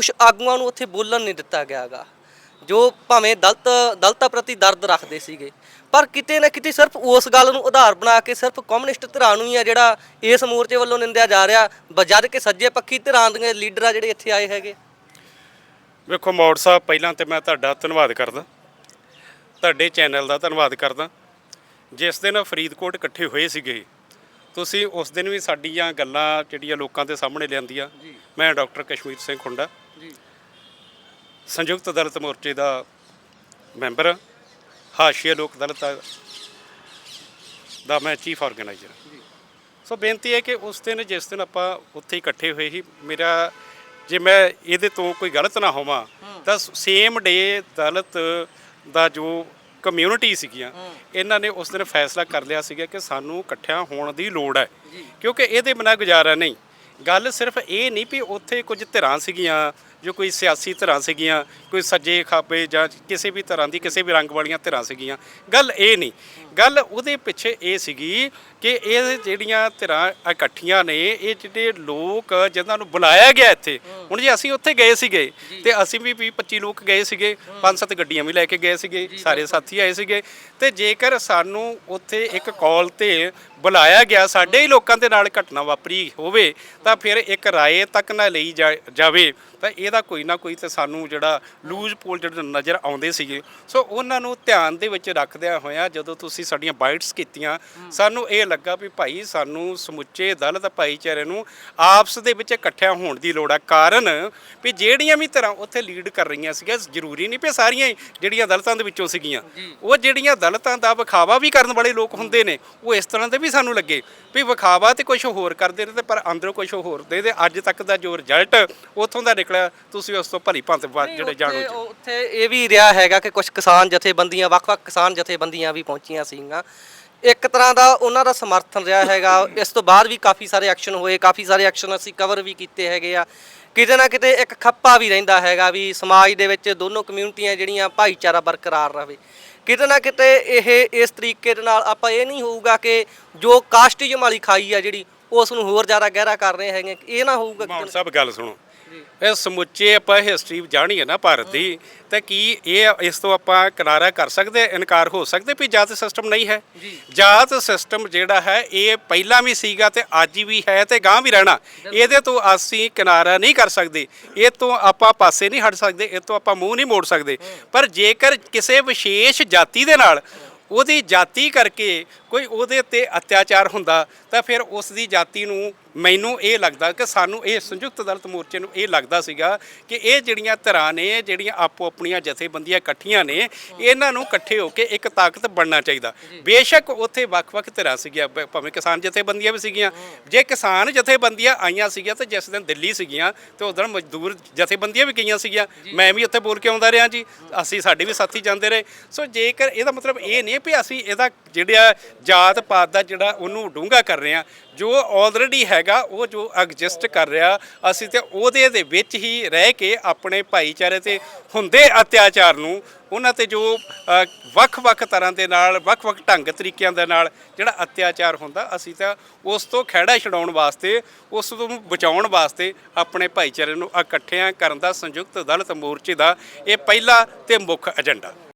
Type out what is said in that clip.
ਕੁਝ ਆਗੂਆਂ ਨੂੰ ਉੱਥੇ ਬੋਲਣ ਨਹੀਂ ਦਿੱਤਾ ਗਿਆਗਾ ਜੋ ਭਾਵੇਂ ਦਲਤ ਦਲਤਾਂ ਪ੍ਰਤੀ ਦਰਦ ਰੱਖਦੇ ਸੀਗੇ। ਪਰ ਕਿਤੇ ਨਾ ਕਿਤੇ ਸਿਰਫ ਉਸ ਗੱਲ ਨੂੰ ਆਧਾਰ ਬਣਾ ਕੇ ਸਿਰਫ ਕਮਿਊਨਿਸਟ ਧਿਰਾਂ ਨੂੰ ਹੀ ਆ ਜਿਹੜਾ ਇਸ ਮੋਰਚੇ ਵੱਲੋਂ ਨਿੰਦਿਆ ਜਾ ਰਿਹਾ ਬ- ਜਦ ਕਿ ਸੱਜੇ ਪੱਖੀ ਧਿਰਾਂ ਦੇ ਲੀਡਰ ਆ ਜਿਹੜੇ ਇੱਥੇ ਆਏ ਹੈਗੇ। ਵੇਖੋ ਮੌੜ ਸਾਹਿਬ ਪਹਿਲਾਂ ਤੇ ਮੈਂ ਤੁਹਾਡਾ ਧੰਨਵਾਦ ਕਰਦਾ। ਤੁਹਾਡੇ ਚੈਨਲ ਦਾ ਧੰਨਵਾਦ ਕਰਦਾ। ਜਿਸ ਦਿਨ ਫਰੀਦਕੋਟ ਇਕੱਠੇ ਹੋਏ ਸੀਗੇ ਤੁਸੀਂ ਉਸ ਦਿਨ ਵੀ ਸਾਡੀਆਂ ਗੱਲਾਂ ਜਿਹੜੀਆਂ ਲੋਕਾਂ ਦੇ ਸਾਹਮਣੇ ਲਿਆਂਦੀਆਂ। ਮੈਂ ਡਾਕਟਰ ਕਸ਼ਮੀਰ ਸਿੰਘ ਖੁੰਡਾ ਜੀ ਸੰਯੁਕਤ ਦਲਿਤ ਮੋਰਚੇ ਦਾ ਮੈਂਬਰ। ਹਾਸ਼ੀਆ ਲੋਕ ਦਲਿਤ ਦਾ ਮੈਂ ਚੀਫ ਆਰਗੇਨਾਈਜ਼ਰ ਸੋ ਬੇਨਤੀ ਹੈ ਕਿ ਉਸ ਦਿਨ ਜਿਸ ਦਿਨ ਆਪਾਂ ਉੱਥੇ ਇਕੱਠੇ ਹੋਏ ਸੀ ਮੇਰਾ ਜੇ ਮੈਂ ਇਹਦੇ ਤੋਂ ਕੋਈ ਗਲਤ ਨਾ ਹੋਵਾਂ ਤਾਂ ਸੇਮ ਡੇ ਦਲਿਤ ਦਾ ਜੋ ਕਮਿਊਨਿਟੀ ਸੀਗੀਆਂ ਇਹਨਾਂ ਨੇ ਉਸ ਦਿਨ ਫੈਸਲਾ ਕਰ ਲਿਆ ਸੀਗਾ ਕਿ ਸਾਨੂੰ ਇਕੱਠਿਆਂ ਹੋਣ ਦੀ ਲੋੜ ਹੈ। ਕਿਉਂਕਿ ਇਹਦੇ ਬਿਨਾਂ ਗੁਜ਼ਾਰਾ ਨਹੀਂ। ਗੱਲ ਸਿਰਫ ਇਹ ਨਹੀਂ ਵੀ ਉੱਥੇ ਕੁਝ ਧਿਰਾਂ ਸੀਗੀਆਂ, ਜੋ ਕੋਈ ਸਿਆਸੀ ਧਿਰਾਂ ਸੀਗੀਆਂ, ਕੋਈ ਸੱਜੇ ਖਾਬੇ ਜਾਂ ਕਿਸੇ ਵੀ ਤਰ੍ਹਾਂ ਦੀ ਕਿਸੇ ਵੀ ਰੰਗ ਵਾਲੀਆਂ ਧਿਰਾਂ ਸੀਗੀਆਂ। ਗੱਲ ਇਹ ਨਹੀਂ। ਗੱਲ ਉਹਦੇ ਪਿੱਛੇ ਇਹ ਸੀਗੀ ਕਿ ਇਹ ਜਿਹੜੀਆਂ ਧਿਰਾਂ ਇਕੱਠੀਆਂ ਨੇ, ਇਹ ਜਿਹੜੇ ਲੋਕ ਜਿਨ੍ਹਾਂ ਨੂੰ ਬੁਲਾਇਆ ਗਿਆ ਇੱਥੇ ਹੁਣ ਜੇ ਅਸੀਂ ਉੱਥੇ ਗਏ ਸੀਗੇ ਤੇ ਅਸੀਂ ਵੀ 20 25 ਲੋਕ ਗਏ ਸੀਗੇ ਪੰਜ ਸੱਤ ਗੱਡੀਆਂ ਵੀ ਲੈ ਕੇ ਗਏ ਸੀਗੇ ਸਾਰੇ ਸਾਥੀ ਆਏ ਸੀਗੇ। ਤੇ ਜੇਕਰ ਸਾਨੂੰ ਉੱਥੇ ਇੱਕ ਕਾਲ ਤੇ ਬੁਲਾਇਆ ਗਿਆ ਸਾਡੇ ਹੀ ਲੋਕਾਂ ਦੇ ਨਾਲ ਘਟਨਾ ਵਾਪਰੀ ਹੋਵੇ ਤਾਂ ਫਿਰ ਇੱਕ ਰਾਏ ਤੱਕ ਨਾ ਲਈ ਜਾ- ਜਾਵੇ। ਤਾਂ ਇਹਦਾ ਕੋਈ ਨਾ ਕੋਈ ਤੇ ਸਾਨੂੰ ਜਿਹੜਾ ਲੂਜ਼ ਪੋਲ ਜਿਹੜੇ ਨਜ਼ਰ ਆਉਂਦੇ ਸੀਗੇ ਸੋ ਉਹਨਾਂ ਨੂੰ ਧਿਆਨ ਦੇ ਵਿੱਚ ਰੱਖਦਿਆਂ ਹੋਇਆਂ ਜਦੋਂ ਤੁਸੀਂ ਸਾਡੀਆਂ ਬਾਈਟਸ ਕੀਤੀਆਂ ਸਾਨੂੰ ਇਹ ਲੱਗਾ ਵੀ ਭਾਈ ਸਾਨੂੰ ਸਮੁੱਚੇ ਦਲਿਤ ਭਾਈਚਾਰੇ ਨੂੰ ਆਪਸ ਦੇ ਵਿੱਚ ਇਕੱਠਿਆਂ ਹੋਣ ਦੀ ਲੋੜ ਆ। ਕਾਰਨ ਵੀ ਜਿਹੜੀਆਂ ਵੀ ਤਰ੍ਹਾਂ ਉੱਥੇ ਲੀਡ ਕਰ ਰਹੀਆਂ ਸੀਗੀਆਂ ਜ਼ਰੂਰੀ ਨਹੀਂ ਵੀ ਸਾਰੀਆਂ ਹੀ ਜਿਹੜੀਆਂ ਦਲਿਤਾਂ ਦੇ ਵਿੱਚੋਂ ਸੀਗੀਆਂ। ਉਹ ਜਿਹੜੀਆਂ ਦਲਿਤਾਂ ਦਾ ਵਿਖਾਵਾ ਵੀ ਕਰਨ ਵਾਲੇ ਲੋਕ ਹੁੰਦੇ ਨੇ ਉਹ ਇਸ ਤਰ੍ਹਾਂ ਦੇ ਵੀ ਸਾਨੂੰ ਲੱਗੇ ਵੀ ਵਿਖਾਵਾ ਤੇ ਕੁਝ ਹੋਰ ਕਰਦੇ ਨੇ ਤੇ ਪਰ ਅੰਦਰੋਂ ਕੁਝ ਹੋਰ ਦੇ ਦੇ ਅੱਜ ਤੱਕ ਦਾ ਜੋ ਰਿਜ਼ਲਟ ਉੱਥੋਂ ਦਾ ਨਿਕਲਿਆ ਤੁਸੀਂ ਉਸ ਤੋਂ ਭਲੀ ਭਾਂਤ ਜਿਹੜੇ ਜਾਣੋ ਉੱਥੇ- ਉੱਥੇ ਇਹ ਵੀ ਰਿਹਾ ਹੈਗਾ ਕਿ ਕੁਝ ਕਿਸਾਨ ਜਥੇਬੰਦੀਆਂ ਵੱਖ-ਵੱਖ ਕਿਸਾਨ ਜਥੇਬੰਦੀਆਂ ਵੀ ਪਹੁੰਚੀਆਂ ਸੀਗੀਆਂ। ਇੱਕ ਤਰ੍ਹਾਂ ਦਾ ਉਹਨਾਂ ਦਾ ਸਮਰਥਨ ਰਿਹਾ ਹੈਗਾ। ਇਸ ਤੋਂ ਬਾਅਦ ਵੀ ਕਾਫੀ ਸਾਰੇ ਐਕਸ਼ਨ ਹੋਏ ਕਾਫੀ ਸਾਰੇ ਐਕਸ਼ਨ ਅਸੀਂ ਕਵਰ ਵੀ ਕੀਤੇ ਹੈਗੇ ਆ। ਕਿਤੇ ਨਾ ਕਿਤੇ ਇੱਕ ਖੱਪਾ ਵੀ ਰਹਿੰਦਾ ਹੈਗਾ ਵੀ ਸਮਾਜ ਦੇ ਵਿੱਚ ਦੋਨੋਂ ਕਮਿਊਨਿਟੀਆਂ ਜਿਹੜੀਆਂ ਭਾਈਚਾਰਾ ਬਰਕਰਾਰ ਰਹੇ। ਕਿਤੇ ਨਾ ਕਿਤੇ ਇਹ ਇਸ ਤਰੀਕੇ ਦੇ ਨਾਲ ਆਪਾਂ ਇਹ ਨਹੀਂ ਹੋਊਗਾ ਕਿ ਜੋ ਕਾਸਟਿਜ਼ਮ ਵਾਲੀ ਖਾਈ ਆ ਜਿਹੜੀ, ਉਸ ਨੂੰ ਹੋਰ ਜ਼ਿਆਦਾ ਗਹਿਰਾ ਕਰ ਰਹੇ ਹੈਗੇ। ਇਹ ਨਾ ਹੋਊਗਾ ਮਾਨ ਸਾਹਿਬ, ਗੱਲ ਸੁਣੋ। ਇਹ ਸਮੁੱਚੇ ਆਪਾਂ ਹਿਸਟਰੀ ਜਾਣੀ ਹੈ ਨਾ ਭਾਰਤ ਦੀ ਤਾਂ ਕੀ ਇਹ ਇਸ ਤੋਂ ਆਪਾਂ ਕਿਨਾਰਾ ਕਰ ਸਕਦੇ? ਇਨਕਾਰ ਹੋ ਸਕਦੇ ਵੀ ਜਾਤ ਸਿਸਟਮ ਨਹੀਂ ਹੈ? ਜਾਤ ਸਿਸਟਮ ਜਿਹੜਾ ਹੈ ਇਹ ਪਹਿਲਾਂ ਵੀ ਸੀਗਾ ਤੇ ਅੱਜ ਵੀ ਹੈ ਤੇ ਗਾਂ ਵੀ ਰਹਿਣਾ। ਇਹਦੇ ਤੋਂ ਅਸੀਂ ਕਿਨਾਰਾ ਨਹੀਂ ਕਰ ਸਕਦੇ। ਇਹ ਤੋਂ ਆਪਾਂ ਪਾਸੇ ਨਹੀਂ ਹਟ ਸਕਦੇ ਇਹ ਤੋਂ ਆਪਾਂ ਮੂੰਹ ਨਹੀਂ ਮੋੜ ਸਕਦੇ। ਪਰ ਜੇਕਰ ਕਿਸੇ ਵਿਸ਼ੇਸ਼ ਜਾਤੀ ਦੇ ਨਾਲ ਉਹਦੀ ਜਾਤੀ ਕਰਕੇ ਕੋਈ ਉਹਦੇ ਤੇ ਅਤਿਆਚਾਰ ਹੁੰਦਾ ਤਾਂ ਫਿਰ ਉਸ ਦੀ ਜਾਤੀ ਨੂੰ ਮੈਨੂੰ ਇਹ ਲੱਗਦਾ ਕਿ ਸਾਨੂੰ ਇਹ ਸੰਯੁਕਤ ਦਲਿਤ ਮੋਰਚੇ ਨੂੰ ਇਹ ਲੱਗਦਾ ਸੀਗਾ ਕਿ ਇਹ ਜਿਹੜੀਆਂ ਧਿਰਾਂ ਨੇ ਜਿਹੜੀਆਂ ਆਪੋ ਆਪਣੀਆਂ ਜਥੇਬੰਦੀਆਂ ਇਕੱਠੀਆਂ ਨੇ ਇਹਨਾਂ ਨੂੰ ਇਕੱਠੇ ਹੋ ਕੇ ਇੱਕ ਤਾਕਤ ਬਣਨਾ ਚਾਹੀਦਾ। ਬੇਸ਼ੱਕ ਉੱਥੇ ਵੱਖ-ਵੱਖ ਧਿਰਾਂ ਸੀਗੀਆਂ ਭ- ਭਾਵੇਂ ਕਿਸਾਨ ਜਥੇਬੰਦੀਆਂ ਵੀ ਸੀਗੀਆਂ। ਜੇ ਕਿਸਾਨ ਜਥੇਬੰਦੀਆਂ ਆਈਆਂ ਸੀਗੀਆਂ ਤੇ ਜਿਸ ਦਿਨ ਦਿੱਲੀ ਸੀਗੀਆਂ ਤੇ ਉਦੋਂ ਮਜ਼ਦੂਰ ਜਥੇਬੰਦੀਆਂ ਵੀ ਗਈਆਂ ਸੀਗੀਆਂ। ਮੈਂ ਵੀ ਉੱਥੇ ਬੋਲ ਕੇ ਆਉਂਦਾ ਰਿਹਾ ਜੀ। ਅਸੀਂ ਸਾਡੇ ਵੀ ਸਾਥੀ ਜਾਂਦੇ ਰਹੇ। ਸੋ ਜੇਕਰ ਇਹਦਾ ਮਤਲਬ ਇਹ ਨਹੀਂ ਵੀ ਅਸੀਂ ਇਹਦਾ ਜਿਹੜਾ ਜਾਤ ਪਾਤ ਦਾ ਜਿਹੜਾ ਉਹਨੂੰ ਡੂੰਘਾ ਕਰ ਰਹੇ ਹਾਂ ਜੋ ਆਲਰੇਡੀ ਹੈਗਾ, ਉਹ ਜੋ ਐਗਜ਼ਿਸਟ ਕਰ ਰਿਹਾ, ਅਸੀਂ ਤੇ ਉਹਦੇ ਦੇ ਵਿੱਚ ਹੀ ਰਹਿ ਕੇ ਆਪਣੇ ਭਾਈਚਾਰੇ ਤੇ ਹੁੰਦੇ ਅਤਿਆਚਾਰ ਨੂੰ, ਉਹਨਾਂ ਤੇ ਜੋ ਵੱਖ-ਵੱਖ ਤਰ੍ਹਾਂ ਦੇ ਨਾਲ, ਵੱਖ-ਵੱਖ ਢੰਗ ਤਰੀਕਿਆਂ ਦੇ ਨਾਲ ਜਿਹੜਾ ਅਤਿਆਚਾਰ ਹੁੰਦਾ, ਅਸੀਂ ਤਾਂ ਉਸ ਤੋਂ ਖਹਿੜਾ ਛਡਾਉਣ ਵਾਸਤੇ, ਉਸ ਤੋਂ ਬਚਾਉਣ ਵਾਸਤੇ ਆਪਣੇ ਭਾਈਚਾਰੇ ਨੂੰ ਇਕੱਠਿਆਂ ਕਰਨ ਦਾ ਸੰਯੁਕਤ ਦਲਿਤ ਮੋਰਚੇ ਦਾ ਇਹ ਪਹਿਲਾ ਤੇ ਮੁੱਖ ਏਜੰਡਾ